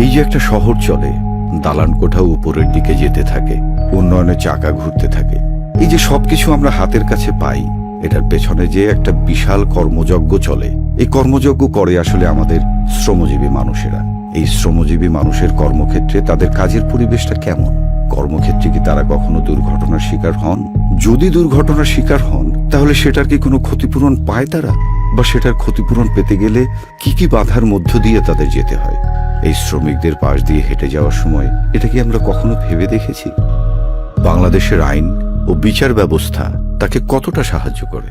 এই যে একটা শহর চলে, দালান কোঠা উপরের দিকে যেতে থাকে উন্নয়নের চাকা ঘুরতে থাকে, এই যে সবকিছু আমরা হাতের কাছে পাই, এটার পেছনে যে একটা বিশাল কর্মযজ্ঞ চলে, এই কর্মযজ্ঞ করে আসলে আমাদের শ্রমজীবী মানুষেরা। এই শ্রমজীবী মানুষের কর্মক্ষেত্রে তাদের কাজের পরিবেশটা কেমন? কর্মক্ষেত্রে কি তারা কখনো দুর্ঘটনার শিকার হন? যদি দুর্ঘটনার শিকার হন, তাহলে সেটার কি কোনো ক্ষতিপূরণ পায় তারা? বা সেটার ক্ষতিপূরণ পেতে গেলে কি কি বাধার মধ্য দিয়ে তাদের যেতে হয়? এই শ্রমিকদের পাশ দিয়ে হেঁটে যাওয়ার সময় এটা কি আমরা কখনো ভেবে দেখেছি? বাংলাদেশের আইন ও বিচার ব্যবস্থা তাকে কতটা সাহায্য করে?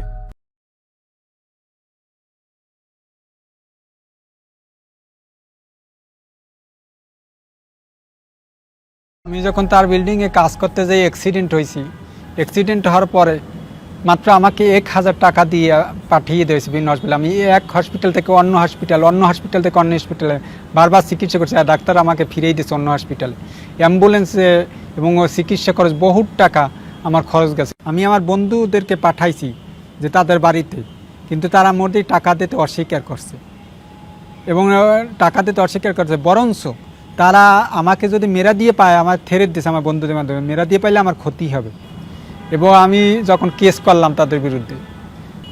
আমি যখন তার বিল্ডিংয়ে কাজ করতে যাই অ্যাক্সিডেন্ট হয়েছি অ্যাক্সিডেন্ট হওয়ার পরে মাত্র আমাকে এক হাজার টাকা দিয়ে পাঠিয়ে দিয়েছে বিভিন্ন হসপিটাল আমি এক হসপিটাল থেকে অন্য হসপিটাল অন্য হসপিটাল থেকে অন্য হসপিটালে বারবার চিকিৎসা করছে। আর ডাক্তার আমাকে ফিরেই দিয়েছে অন্য হসপিটালে অ্যাম্বুলেন্সে এবং চিকিৎসা খরচ বহুত টাকা আমার খরচ গেছে। আমি আমার বন্ধুদেরকে পাঠাইছি যে তাদের বাড়িতে, কিন্তু তারা মোটেই টাকা দিতে অস্বীকার করছে। এবং টাকা দিতে অস্বীকার করছে, বরঞ্চ তারা আমাকে যদি মেরা দিয়ে পায়, আমার থেরে দিয়েছে আমার বন্ধুদের মাধ্যমে, মেরা দিয়ে পাইলে আমার ক্ষতি হবে। এবং আমি যখন কেস করলাম তাদের বিরুদ্ধে,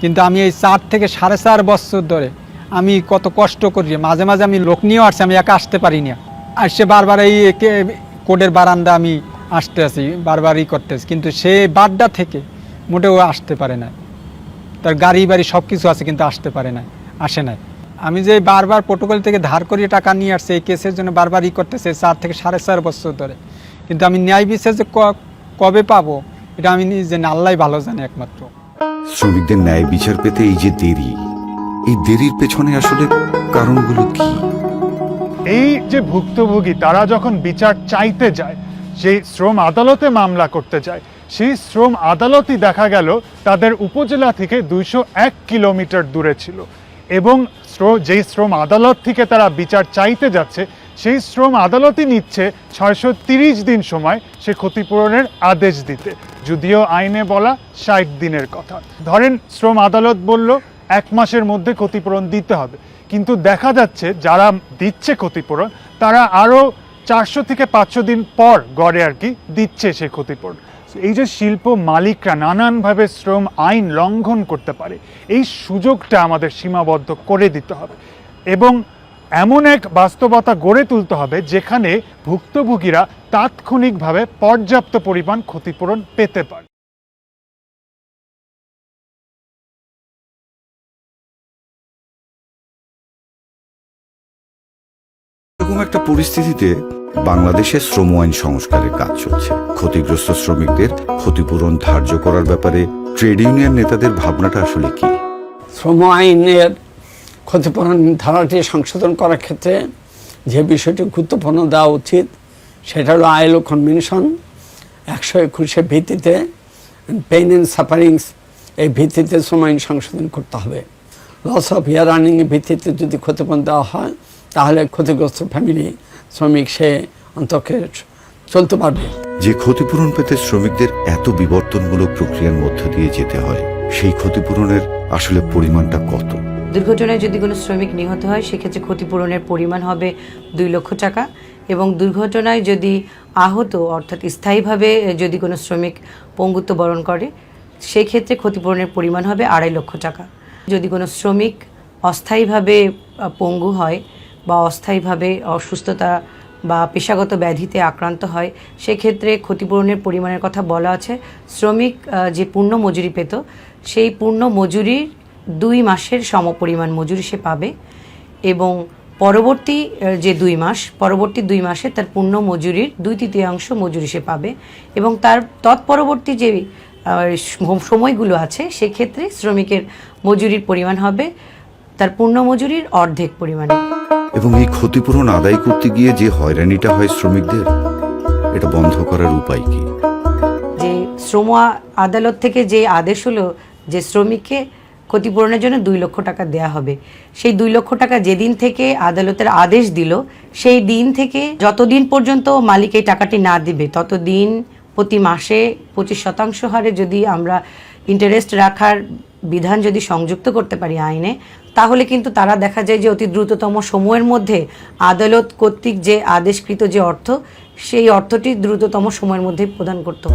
কিন্তু আমি এই চার থেকে সাড়ে চার বছর ধরে আমি কত কষ্ট করি মাঝে মাঝে আমি লোক নিয়েও আসছি, আমি একা আসতে পারি না। আর সে বারবার এই কোর্টের বারান্দা আমি আসতে আসি বারবার ই করতেছি কিন্তু সে বাড্ডা থেকে মোটেও আসতে পারে না। তার গাড়ি বাড়ি সব কিছু আছে, কিন্তু আসতে পারে না, আসে নাই আমি যে বারবার প্রোটোকল থেকে ধার করিয়ে টাকা নিয়ে আসছে, এই কেসের জন্য বারবার ই করতেছে, চার থেকে সাড়ে চার বছর ধরে। কিন্তু আমি ন্যায় বিচার যে কবে পাবো এটা আমি নিজে আল্লাহ ভালো জানি একমাত্র। শ্রমিকদের ন্যায় বিচার পেতে এই যে দেরি এই দেরির পেছনে আসলে কারণগুলো কি? এই যে ভুক্তভোগী তারা যখন বিচার চাইতে যায় সেই শ্রম আদালতে মামলা করতে যায় সেই শ্রম আদালতই দেখা গেল তাদের উপজেলা থেকে দুইশো এক কিলোমিটার দূরে ছিল এবং যেই শ্রম আদালত থেকে তারা বিচার চাইতে যাচ্ছে সেই শ্রম আদালতই নিচ্ছে ছয়শো তিরিশ দিন সময় সে ক্ষতিপূরণের আদেশ দিতে। যদিও আইনে বলা ষাট দিনের কথা। ধরেন, শ্রম আদালত বলল, এক মাসের মধ্যে ক্ষতিপূরণ দিতে হবে। কিন্তু দেখা যাচ্ছে, যারা দিচ্ছে ক্ষতিপূরণ, তারা আরও চারশো থেকে পাঁচশো দিন পর গড়ে আর কি দিচ্ছে সে ক্ষতিপূরণ। এই যে শিল্প মালিকরা নানানভাবে শ্রম আইন লঙ্ঘন করতে পারে, এই সুযোগটা আমাদের সীমাবদ্ধ করে দিতে হবে। এবং এমন এক বাস্তবতা গড়ে তুলতে হবে যেখানে ভুক্তভোগীরা তাৎক্ষণিকভাবে পর্যাপ্ত পরিমাণ ক্ষতিপূরণ পেতে পারে। এরকম একটা পরিস্থিতিতে বাংলাদেশে শ্রম আইন সংস্কারের কাজ চলছে। ক্ষতিগ্রস্ত শ্রমিকদের ক্ষতিপূরণ ধার্য করার ব্যাপারে ট্রেড ইউনিয়ন নেতাদের ভাবনাটা আসলে কি? শ্রম আইনের ক্ষতিপূরণ ধারাটি সংশোধন করার ক্ষেত্রে যে বিষয়টি গুরুত্বপূর্ণ দেওয়া উচিত, সেটা হলো আইএলও কনভেনশন। একশো একুশের ভিত্তিতে পেইন অ্যান্ড সাফারিংস এই ভিত্তিতে আইন সংশোধন করতে হবে। লস অফ ইয়ার আর্নিংয়ের ভিত্তিতে যদি ক্ষতিপূরণ দেওয়া হয়, তাহলে ক্ষতিগ্রস্ত ফ্যামিলি শ্রমিক সে অন্তকে চলতে পারবে। যে ক্ষতিপূরণ পেতে শ্রমিকদের এত বিবর্তনমূলক প্রক্রিয়ার মধ্য দিয়ে যেতে হয়, সেই ক্ষতিপূরণের আসলে পরিমাণটা কত? দুর্ঘটনায় যদি কোনো শ্রমিক নিহত হয়, সেক্ষেত্রে ক্ষতিপূরণের পরিমাণ হবে দুই লক্ষ টাকা এবং দুর্ঘটনায় যদি আহত, অর্থাৎ স্থায়ীভাবে যদি কোনো শ্রমিক পঙ্গুত্ব বরণ করে সেই ক্ষেত্রে ক্ষতিপূরণের পরিমাণ হবে আড়াই লক্ষ টাকা। যদি কোনো শ্রমিক অস্থায়ীভাবে পঙ্গু হয় বা অস্থায়ীভাবে অসুস্থতা বা পেশাগত ব্যাধিতে আক্রান্ত হয়, সেক্ষেত্রে ক্ষতিপূরণের পরিমাণের কথা বলা আছে। শ্রমিক যে পূর্ণ মজুরি পেত, সেই পূর্ণ মজুরির দুই মাসের সমপরিমাণ মজুরি সে পাবে এবং পরবর্তী যে দুই মাস পরবর্তী দুই মাসে তার পূর্ণ মজুরির দুই তৃতীয়াংশ মজুরি সে পাবে এবং তার তৎপরবর্তী যে সময়গুলো আছে সেক্ষেত্রে শ্রমিকের মজুরির পরিমাণ হবে তার পূর্ণ মজুরির অর্ধেক পরিমাণে। এবং এই ক্ষতিপূরণ আদায় করতে গিয়ে যে হয়রানিটা হয় শ্রমিকদের এটা বন্ধ করার উপায় কি? যে শ্রম আদালত থেকে যে আদেশ হলো যে শ্রমিককে ক্ষতিপূরণের জন্য দুই লক্ষ টাকা দেয়া হবে। সেই দুই লক্ষ টাকা যেদিন থেকে আদালতের আদেশ দিল, সেই দিন থেকে যতদিন পর্যন্ত মালিক এই টাকাটি না দিবে, ততদিন প্রতি মাসে পঁচিশ শতাংশ হারে যদি আমরা ইন্টারেস্ট রাখার বিধান যদি সংযুক্ত করতে পারি আইনে, তাহলে কিন্তু তারা দেখা যায় যে অতি দ্রুততম সময়ের মধ্যে আদালত কর্তৃক যে আদেশকৃত যে অর্থ, সেই অর্থটি দ্রুততম সময়ের মধ্যে প্রদান করতে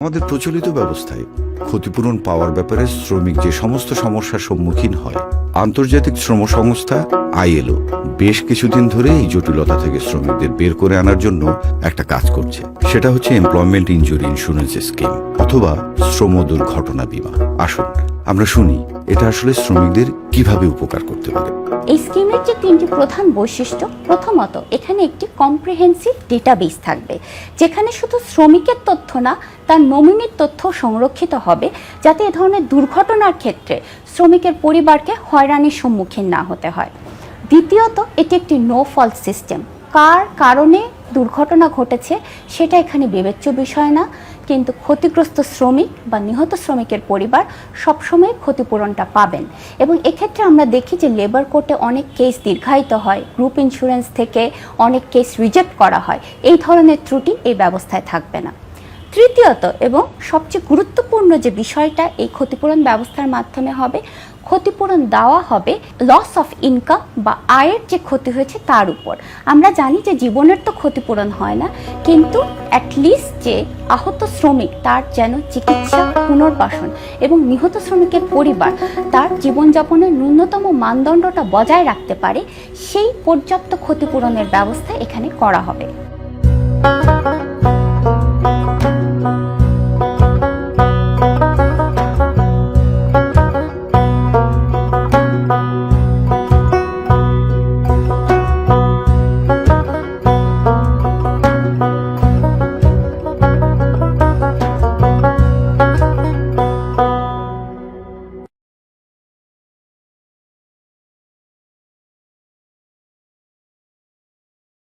আমাদের প্রচলিত ব্যবস্থায় ক্ষতিপূরণ পাওয়ার ব্যাপারে শ্রমিক যে সমস্ত সমস্যার সম্মুখীন হয়, আন্তর্জাতিক শ্রম সংস্থা, আইএলও, বেশ কিছুদিন ধরে এই জটিলতা থেকে শ্রমিকদের বের করে আনার জন্য একটা কাজ করছে। সেটা হচ্ছে এমপ্লয়মেন্ট ইঞ্জুরি ইন্স্যুরেন্স স্কিম অথবা শ্রম দুর্ঘটনা বিমা। আসুন আমরা শুনি, এটা আসলে শ্রমিকদের কীভাবে উপকার করতে পারে। এই স্কিমের যে তিনটি প্রধান বৈশিষ্ট্য, প্রথমত, এখানে একটি কম্প্রিহেন্সিভ ডেটাবেস থাকবে, যেখানে শুধু শ্রমিকের তথ্য না, তার নমিনির তথ্য সংরক্ষিত হবে, যাতে এ ধরনের দুর্ঘটনার ক্ষেত্রে শ্রমিকের পরিবারকে হয়রানির সম্মুখীন না হতে হয়। দ্বিতীয়ত, এটি একটি নো ফল সিস্টেম কার কারণে দুর্ঘটনা ঘটেছে, সেটা এখানে বিবেচ্য বিষয় না। কিন্তু ক্ষতিগ্রস্ত শ্রমিক বা নিহত শ্রমিকের পরিবার সবসময় ক্ষতিপূরণটা পাবেন। এবং এক্ষেত্রে আমরা দেখি যে লেবার কোর্টে অনেক কেস দীর্ঘায়িত হয়। গ্রুপ ইন্স্যুরেন্স থেকে অনেক কেস রিজেক্ট করা হয়। এই ধরনের ত্রুটি এই ব্যবস্থায় থাকবে না। তৃতীয়ত এবং সবচেয়ে গুরুত্বপূর্ণ যে বিষয়টা এই ক্ষতিপূরণ ব্যবস্থার মাধ্যমে হবে, ক্ষতিপূরণ দেওয়া হবে লস অফ ইনকাম বা আয়ের যে ক্ষতি হয়েছে তার উপর। আমরা জানি যে জীবনের তো ক্ষতিপূরণ হয় না, কিন্তু অ্যাটলিস্ট যে আহত শ্রমিক তার যেন চিকিৎসা পুনর্বাসন এবং নিহত শ্রমিকের পরিবার তার জীবনযাপনের ন্যূনতম মানদণ্ডটা বজায় রাখতে পারে, সেই পর্যাপ্ত ক্ষতিপূরণের ব্যবস্থা এখানে করা হবে।